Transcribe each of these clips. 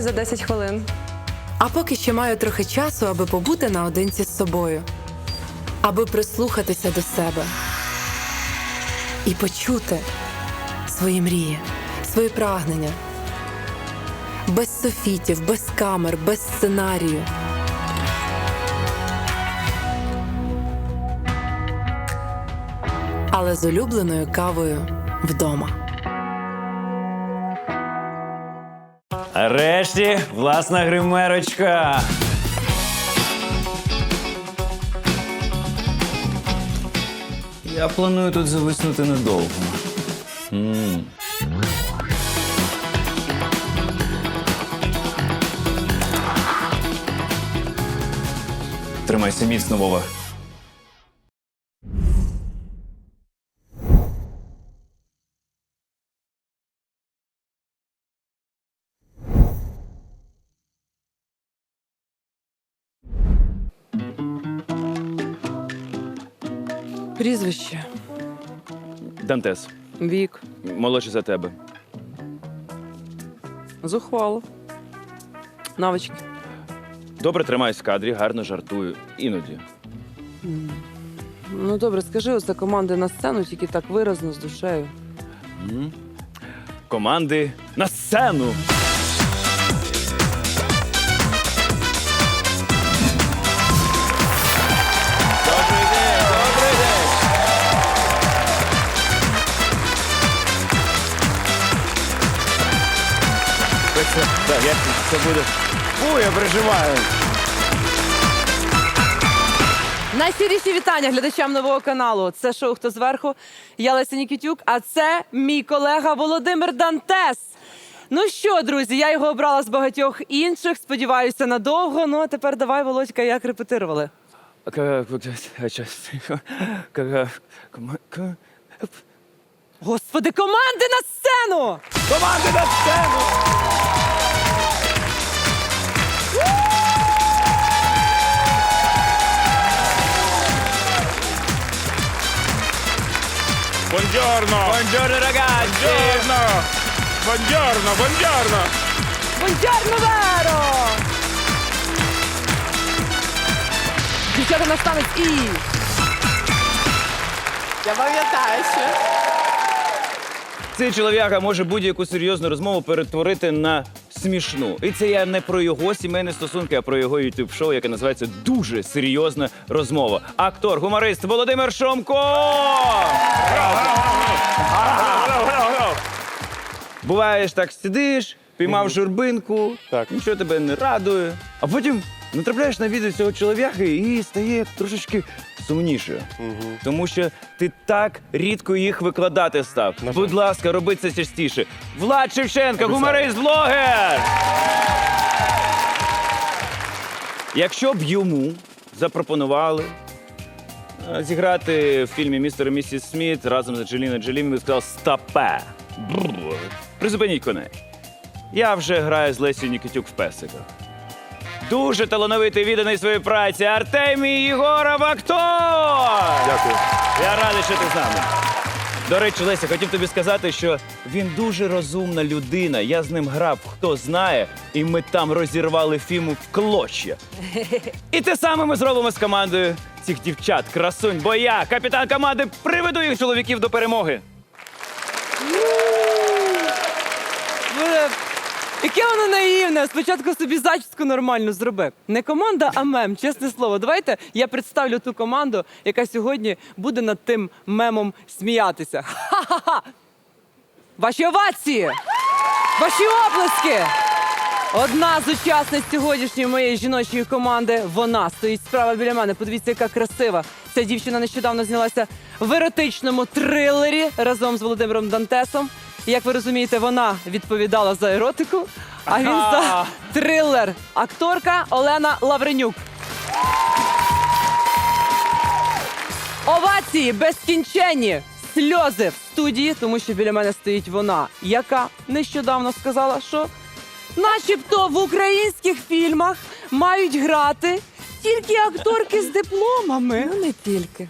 впораюсь за 10 хвилин. А поки ще маю трохи часу, аби побути наодинці з собою, аби прислухатися до себе і почути свої мрії, свої прагнення. Без софітів, без камер, без сценарію. Але з улюбленою кавою вдома. Решті власна гримерочка. Я планую тут зависнути недовго. М. Тримайся міцно, Вова. Прізвище. Дантес, Вік. молодший за тебе. Зухвало. Навички. Добре тримаюсь в кадрі, гарно жартую. Іноді. Ну добре, скажи оце команди на сцену, тільки так виразно з душею. Команди на сцену! Це, так, як це буде? Фу, я переживаю. Найщиріші вітання глядачам нового каналу. Це шоу Хто зверху. Я Леся Нікітюк, а це мій колега Володимир Дантес. Ну що, друзі, я його обрала з багатьох інших. Сподіваюся, надовго. Ну а тепер давай, Володька, як репетирували. Господи, команди на сцену! Команди на сцену! Buongiorno! Buongiorno ragazzi! Buongiorno! Buongiorno, buongiorno! Buongiorno, Веро! Дівчата на і... Я пам'ятаю. Цей чолов'яга може будь-яку серйозну розмову перетворити на смішну. І це я не про його сімейні стосунки, а про його youtube шоу яке називається Дуже серйозна розмова. Актор, гуморист Володимир Шомко! Буваєш так сидиш, піймав журбинку, Так. нічого тебе не радує. А потім натрапляєш на відео цього чолов'яги і стає трошечки сумніше. Тому що ти так рідко їх викладати став. На жаль. Будь ласка, роби це частіше. Влад Шевченко, гуморист, блогер! Якщо б йому запропонували е, зіграти в фільмі Містер і місіс Сміт разом з Анджеліною Джолі, він би сказав стопе. Бррр. Призупиніть коней. Я вже граю з Лесією Нікітюк в песиках. Дуже талановитий відданий своїй праці Артемій Єгоров актор! Дякую. Я радий, що ти з нами. До речі, Леся, хотів тобі сказати, що він дуже розумна людина. Я з ним грав, хто знає, і ми там розірвали фіму в клоч'я. І те саме ми зробимо з командою цих дівчат, красунь, бо я, капітан команди, приведу їх чоловіків до перемоги. Яке воно наївне. Спочатку собі зачіску нормально зроби. Не команда, а мем, чесне слово. Давайте я представлю ту команду, яка сьогодні буде над тим мемом сміятися. Ха-ха-ха! Ваші овації! Ваші оплески! Одна з учасниць сьогоднішньої моєї жіночої команди. Вона стоїть справа біля мене. Подивіться, яка красива. Ця дівчина нещодавно знялася в еротичному трилері разом з Володимиром Дантесом. Як ви розумієте, вона відповідала за еротику, а він за трилер. Акторка Олена Лавренюк. Овації безкінченні. Сльози в студії, тому що біля мене стоїть вона, яка нещодавно сказала, що начебто в українських фільмах мають грати тільки акторки з дипломами. Ну не тільки.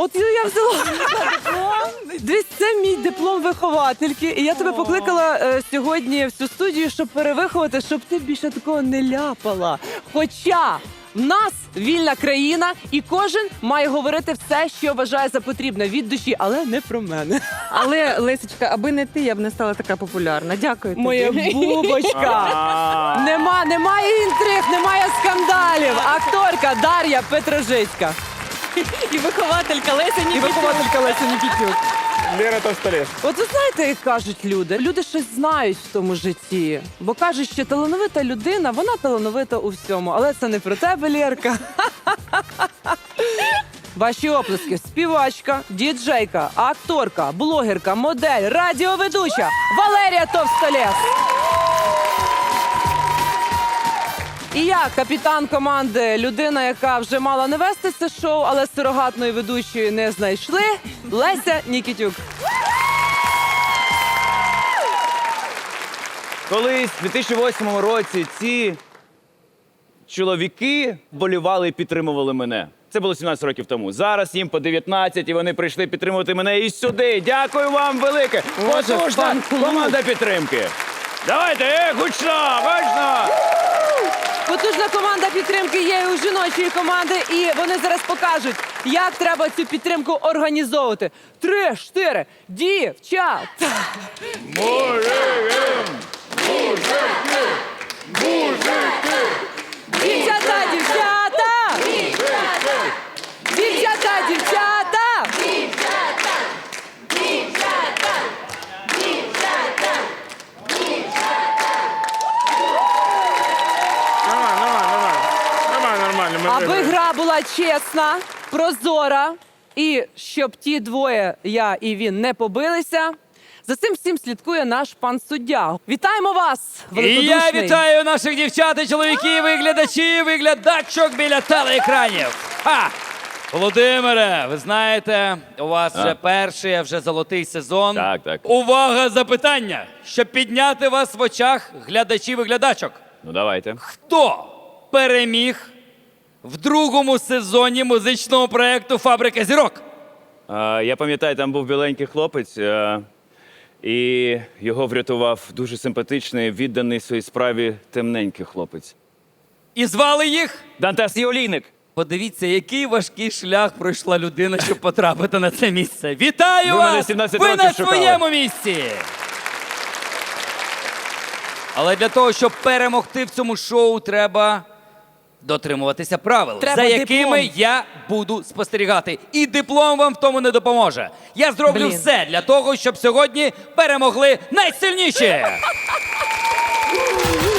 От я взяла диплом. Дивись, це мій диплом виховательки. І я тебе покликала е, сьогодні в цю студію, щоб перевиховати, щоб ти більше такого не ляпала. Хоча в нас вільна країна, і кожен має говорити все, що вважає за потрібне від душі, але не про мене. Але Лесечка, аби не ти, я б не стала така популярна. Дякую. тобі. Моя бубочка. А, Нема, немає інтриг, немає скандалів. Акторка Дар'я Петрожицька. І вихователька Леся І вихователька Леся Нікітюк. Лера Товстолес. От ви знаєте, як кажуть люди, люди щось знають в тому житті, бо кажуть, що талановита людина, вона талановита у всьому. Але це не про тебе, Лєрка. Ваші оплески: співачка, діджейка, акторка, блогерка, модель, радіоведуча Валерія Товстолес. І я, капітан команди, людина, яка вже мала не вести це шоу, але сурогатної ведучої не знайшли. Леся Нікітюк. Колись в 2008 році ці чоловіки болівали і підтримували мене. Це було 17 років тому. Зараз їм по 19, і вони прийшли підтримувати мене і сюди. Дякую вам велике. Боже, Потужна команда підтримки. Давайте, е, гучно, гучно! Потужна команда підтримки є і у жіночої команди, і вони зараз покажуть, як треба цю підтримку організовувати. Три, чотири, дівчата! Дівчата, дівчата! Дівчата, дівчата! Нормально, нормально. Нормально, нормально. Ми Аби виграли. гра була чесна, прозора, і щоб ті двоє, я і він, не побилися. За цим всім слідкує наш пан суддя. Вітаємо вас! І я великодушний. вітаю наших дівчат і чоловіків, і глядачів, і глядачок біля телеекранів. Ха! Володимире, ви знаєте, у вас А. вже перший, а вже золотий сезон. Так, так. Увага, запитання, щоб підняти вас в очах глядачів і глядачок. Ну давайте. Хто переміг в другому сезоні музичного проєкту Фабрика зірок? Я пам'ятаю, там був біленький хлопець, е, і його врятував дуже симпатичний, відданий своїй справі темненький хлопець. І звали їх? Дантес Єолійник. Подивіться, який важкий шлях пройшла людина, щоб потрапити на це місце. Вітаю Ви мене вас! 17 Ви років на шукали. своєму місці! Але для того, щоб перемогти в цьому шоу, треба дотримуватися правил, Треба за диплом. якими я буду спостерігати. І диплом вам в тому не допоможе. Я зроблю Блін. все для того, щоб сьогодні перемогли найсильніші.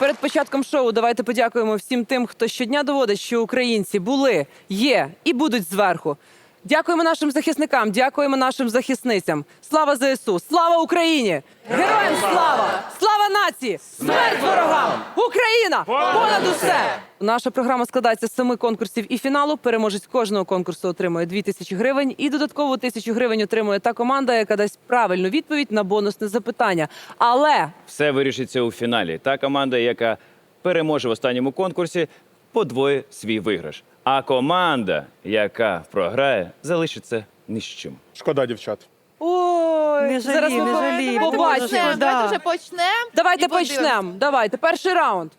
перед початком шоу давайте подякуємо всім тим, хто щодня доводить, що українці були, є і будуть зверху. Дякуємо нашим захисникам, дякуємо нашим захисницям. Слава ЗСУ! Слава Україні! Героям слава! Слава нації! Смерть ворогам! Україна! Понад усе! Наша програма складається з семи конкурсів і фіналу. Переможець кожного конкурсу отримує дві тисячі гривень, і додаткову тисячу гривень отримує та команда, яка дасть правильну відповідь на бонусне запитання. Але Все вирішиться у фіналі. Та команда, яка переможе в останньому конкурсі, подвоє свій виграш. А команда, яка програє, залишиться ні з чим. Шкода, дівчат. Ой, Не жалій, зараз ми не жалій, побачимо. Почнемо, давайте вже почнемо. Давайте почнемо. Давайте, перший раунд.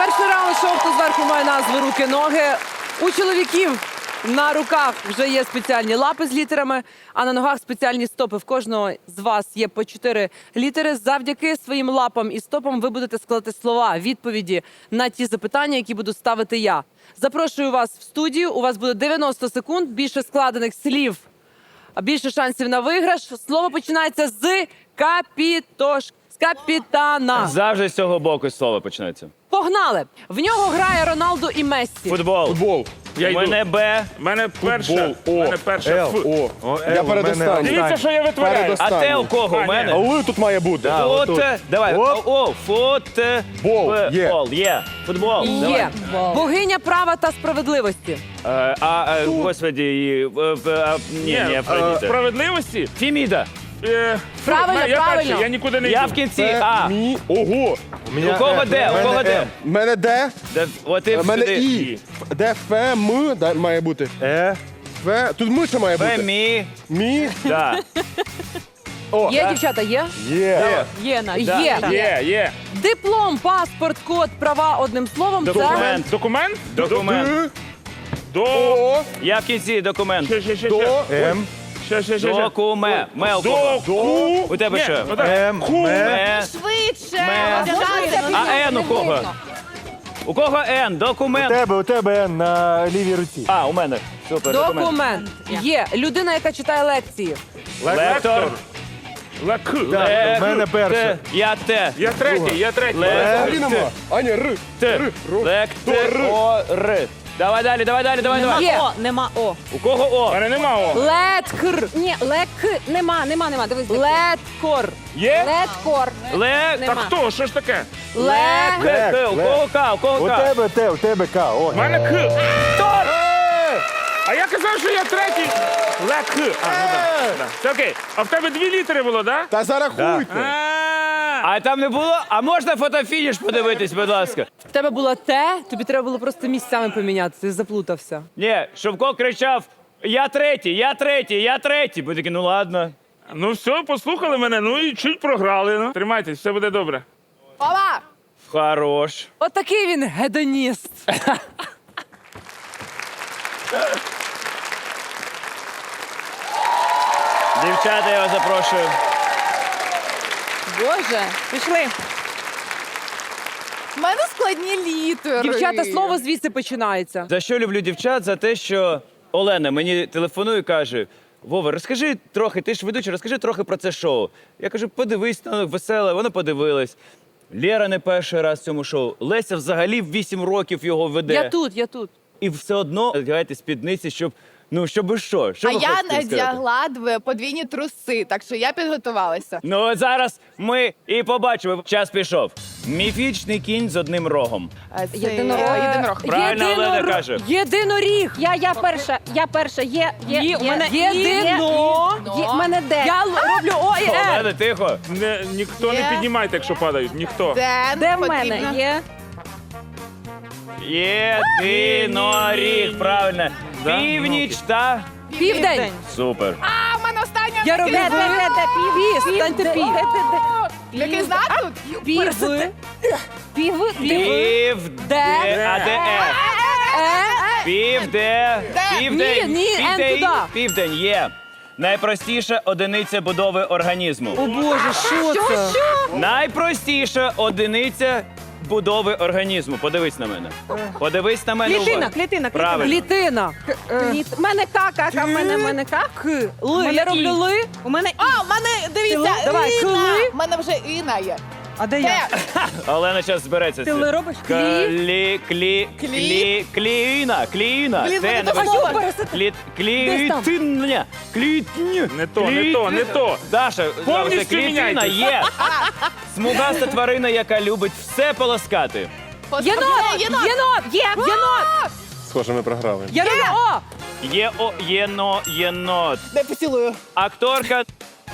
Перший раунд шоу «Хто зверху має назву руки-ноги. У чоловіків на руках вже є спеціальні лапи з літерами, а на ногах спеціальні стопи. В кожного з вас є по чотири літери. Завдяки своїм лапам і стопам ви будете складати слова, відповіді на ті запитання, які буду ставити я. Запрошую вас в студію. У вас буде 90 секунд. Більше складених слів більше шансів на виграш. Слово починається з капітош. Капітана. Завжди з цього боку слово почнеться. Погнали! В нього грає Роналду і Мессі. Футбол. Футбол. Я У йду. мене Б. У мене перше. У мене перше Ф. Я передостанній. Дивіться, що я витворяю. А те у кого? У А, ні. мене? Оли тут має бути. Фут. Давай. Оп. О, фут. Бол, є. Бол, є. Футбол. Давай. Є. Богиня права та справедливості. Е, А, е, господи, і, е, е, а, ні, Ні, ні, е, Афродіта. Справедливості? Феміда. Е, фу, Правильно, я правильно. перший, я нікуди не йду. Я в кінці Це А. мі. Ого. У кого Д? У кого Д? У мене Д. Де- От і У мене сюди. І. Д, Ф, М да, має бути. Е. Ф. Тут М ще має бути. Фемі. Мі. Да. О, Є дівчата, є? Є. Є на Є. Є, є. Диплом, паспорт, код, права одним словом. Це Документ. Документ? Документ. До. О. Я в кінці документ. Ще, ще, ще, ще. До. М. Ще, ще, ще, ще. Докуме. Ме у? До. Ку. У тебе що? отак. М. Ку. Ме. Швидше! Ме. А Н у кого? У кого Н? Документ. тебе, у тебе на лівій руці. А, у мене. Супер, документ. документ. Є. Людина, яка читає лекції. Лектор. Лек. Лек- у мене перше. Т. Я Т. Я третій, я третій. Взагалі Лектор. Аня, Р. Лектор. Давай далі, давай далі, давай, давай. Є. О, нема О. У кого У О? мене нема О. Леткр. Ні, лек нема, нема, нема. Дивись. Леткор. Є? Леткор. Лек. Так хто? Що ж таке? Лек. К, К. У кого К? У кого К? Т, у тебе К. О. У мене К. А я казав, що я третій. Лек. А, ну да. да. Це окей. А в тебе дві літери було, так? Та зарахуйте. А, там не було? А можна фотофініш подивитись, будь ласка? В тебе було те, тобі треба було просто місцями поміняти. Ти заплутався. Ні, Шовко кричав: Я третій, я третій, я третій. Бо такі, ну ладно. Ну все, послухали мене, ну і чуть програли. Ну. Тримайтесь, все буде добре. Ова! Хорош. От такий він гедоніст. Дівчата, я вас запрошую. Боже. Пішли. У мене складні літери. Дівчата, слово звідси починається. За що люблю дівчат? За те, що Олена мені телефонує і каже: Вова, розкажи трохи, ти ж ведучий, розкажи трохи про це шоу. Я кажу, подивись, ну, веселе, вона подивилась. Лєра не перший раз в цьому шоу. Леся взагалі в 8 років його веде. Я тут, я тут. І все одно одягайте спідниці, щоб. Ну, щоб що? Що А ви я хочете сказати? надягла дві подвійні труси, так що я підготувалася. Ну от зараз ми і побачимо. Час пішов. Міфічний кінь з одним рогом. Е, Це Єдинорог. е, єдинорог. Правильно Олена каже. Єдиноріг. Я, я перша, я перша, є, є, Є, у мене Єдино. Є, в мене де? Я л- роблю О і Р. Олена, тихо. Не, ніхто Є. не піднімайте, якщо падають. Ніхто. Ден, Де в потрібно. мене є? Єдиноріг, правильно. Північ та. Південь. Супер. А, в мене остання. Я роблю Де, де, де, де, пів? Пі, станьте пі. Який знак тут? Пів. Пів. Пів. Де? А де е? Е. Півде. Південь. Ні, ні, Н Південь. туди. Південь є. Найпростіша одиниця будови організму. О Боже, що це? Найпростіша одиниця будови організму. Подивись на мене. Подивись на мене. Клітина, уважно. клітина, клітина. Правильно. Клітина. Кліт. В мене кака, в мене, в мене К. К. Ли. мене Я роблю ли. У мене. А, в мене, дивіться, Давай, коли? В мене вже Іна є. А де я? Олена зараз збереться. Ти ли робиш? Клі, клі, клі, кліна, кліна. Блін, не то важливо. слово. Кліт, Десь клітня. Не то, не то, не то. Даша, Повністю це клітина міняйтесь. є. Смугаста тварина, яка любить все полоскати. Єнот. Єнот. Єнот. Є. Єнот. Схоже, ми програли. Я О. Є о, єно, єнот. Де поцілую? Акторка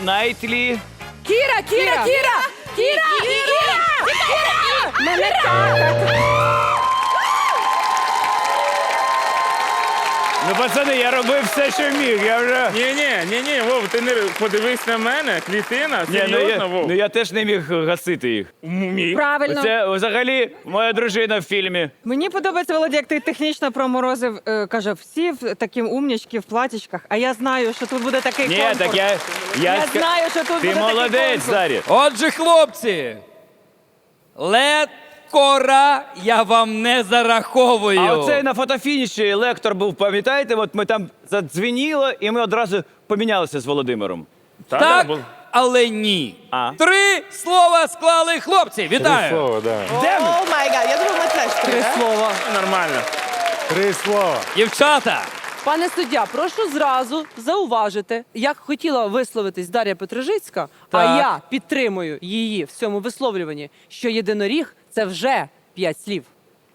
Найтлі. Кіра, Кіра, Кіра. Кіра. Кіра. Мене К. Ну, пацани, я робив все, що міг. Я вже. Ні, ні, ні, ні, Вов, ти не подивись на мене. Клітина, Ні, ну, серйозно, я, Вов. ну я теж не міг гасити їх. Міг. Правильно. Це взагалі моя дружина в фільмі. Мені подобається, Володя, як ти технічно проморозив, е, каже, всі в таким умнічки в платічках, а я знаю, що тут буде такий Ні, конкурс. так я. Я, Я ска- знаю, що тут Ти буде такий молодець, конкурс. Зарі. Отже, хлопці, легкора я вам не зараховую. А оцей на фотофініші лектор був, пам'ятаєте? От ми там задзвеніло, і ми одразу помінялися з Володимиром. Та, Так, да, але ні. А. Три слова склали хлопці. Вітаю. Слово, да. Де ми? О май гад, я думаю, ми теж три, Три да? слова. Нормально. Три слова. Дівчата, Пане суддя, прошу зразу зауважити, як хотіла висловитись Дар'я Петрожицька, а Так. я підтримую її в цьому висловлюванні, що єдиноріг це вже п'ять слів.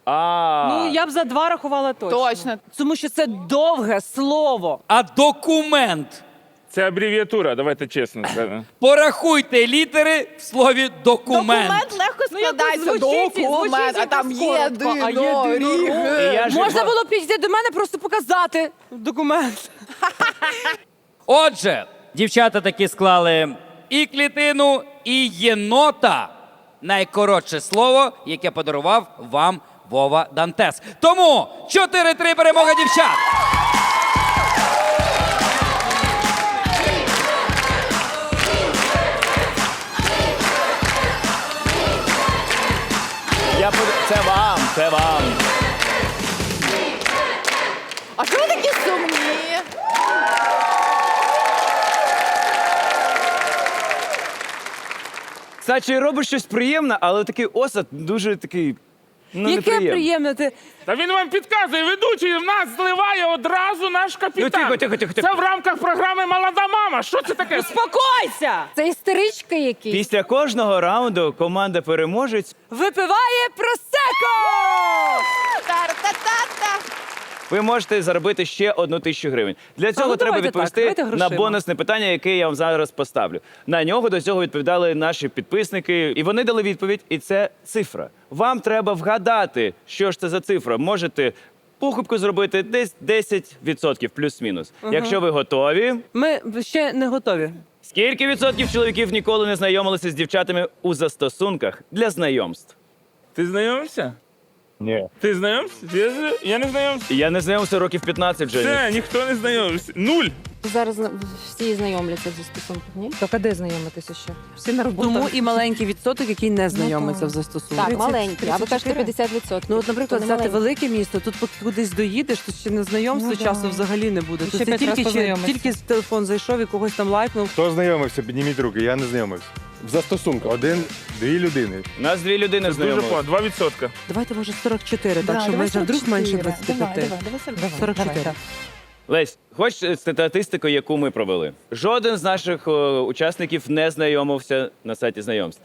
А, Ну, я б за два рахувала точно. Точно. Тому що це довге слово. а документ. Це абревіатура, давайте чесно скажемо. Порахуйте літери в слові документ. Документ легко Ну, якось складається. звучить, Документ, звучить а там якось коротко, а єдиноріг. і я ж Можна було б підійти до мене, просто показати документ. Отже, дівчата таки склали і клітину, і єнота. Найкоротше слово, яке подарував вам Вова Дантес. Тому 4-3 перемога дівчат. я. Це вам, це вам. А що ви такі сумні? Сачі робиш щось приємне, але такий осад дуже такий. Ну, Яке неприємний. приємне ти. Та він вам підказує, ведучий в нас зливає одразу наш капітан. Ну, тихо, тихо, тихо, тихо. Це в рамках програми Молода мама. Що це таке? Успокойся! Це істеричка якісь. Після кожного раунду команда переможець. Випиває просеко! Тар-та-та-та. Ви можете заробити ще одну тисячу гривень. Для цього ну, треба давайте відповісти так, давайте на грошима. бонусне питання, яке я вам зараз поставлю. На нього до цього відповідали наші підписники, і вони дали відповідь. І це цифра. Вам треба вгадати, що ж це за цифра. Можете похибку зробити десь 10% плюс-мінус. Якщо ви готові. Ми ще не готові. Скільки відсотків чоловіків ніколи не знайомилися з дівчатами у застосунках для знайомств? Ти знайомився? Ні. Ти знайомився? Я, я не знайомився. Я не знайомився років 15 вже. Це ніхто не знайомився. Нуль. Зараз зна- всі знайомляться в застосунках, ні? Так, а де знайомитися ще? Всі на роботі. Тому і маленький відсоток, який не знайомиться так. в застосунку. Так, маленькі, а ви кажете 50%. Ну, от, наприклад, То не взяти маленькі. велике місто, тут поки кудись доїдеш, тут ще на знайомство Ну, да. часу взагалі не буде. І Тут ще це п'ять раз тільки, чи, познайомишся. тільки телефон зайшов і когось там лайкнув. Хто знайомився? Підніміть руки, я не знайомився. В застосунках. Один, дві людини. У нас дві людини Дуже по 2%. Давайте, може, 44, так що майже вдруг менше 25. 44. Лесь, хочеш статистику, яку ми провели? Жоден з наших е, учасників не знайомився на сайті знайомств.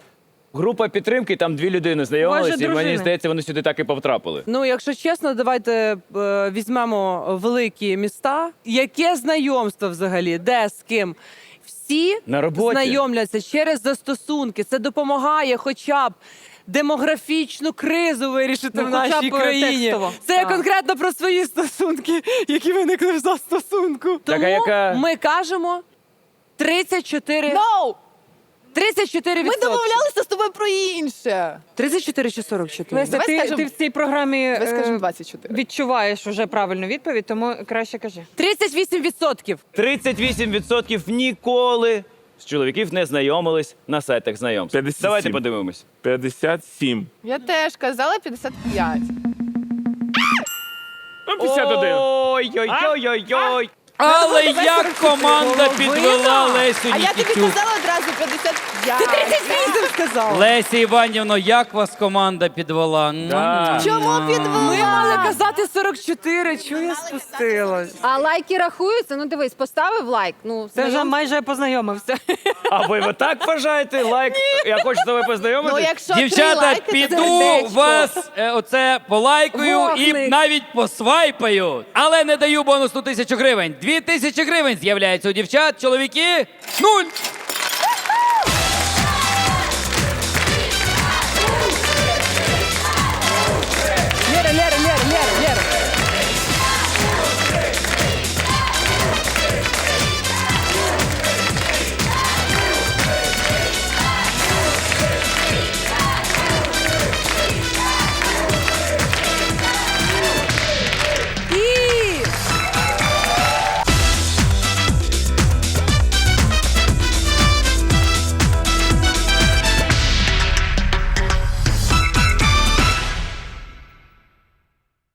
Група підтримки, там дві людини знайомилися, і мені дружини. здається, вони сюди так і потрапили. Ну, якщо чесно, давайте е, візьмемо великі міста. Яке знайомство взагалі? Де з ким? Всі На роботі. знайомляться через застосунки. Це допомагає хоча б. Демографічну кризу вирішити Ну, в нашій країні. текстово. Це я конкретно про свої стосунки, які виникли в застосунку. Так, а Тому яка- ми кажемо 34, No! 34 Ми домовлялися з тобою про інше. 34 чи 44? Леся, Давай ти, скажемо- ти в цій програмі скажемо е, 24. відчуваєш уже правильну відповідь, тому краще кажи. 38 відсотків. 38% ніколи з чоловіків не знайомились на сайтах знайомств. 57. Давайте подивимось. 57. Я теж казала 55. Ну, 51. Ой-ой-ой-ой-ой. Але як команда підвела Лесю А я тобі Нікітюк. казала 55. Ти 38 сказав. Леся Іванівно, як вас команда підвела? Да. Чому підвела? Ми мали казати 44, чого я спустилась? А лайки рахуються? Ну дивись, поставив лайк. Ну, Це вже майже познайомився. А ви отак вважаєте? Лайк? Я хочу з тобою Ну, якщо три Дівчата, лайки, то піду сердечко. вас е, оце полайкаю і Вогник. навіть посвайпаю. Але не даю бонусну тисячу гривень. Дві тисячі гривень з'являється у дівчат. Чоловіки нуль.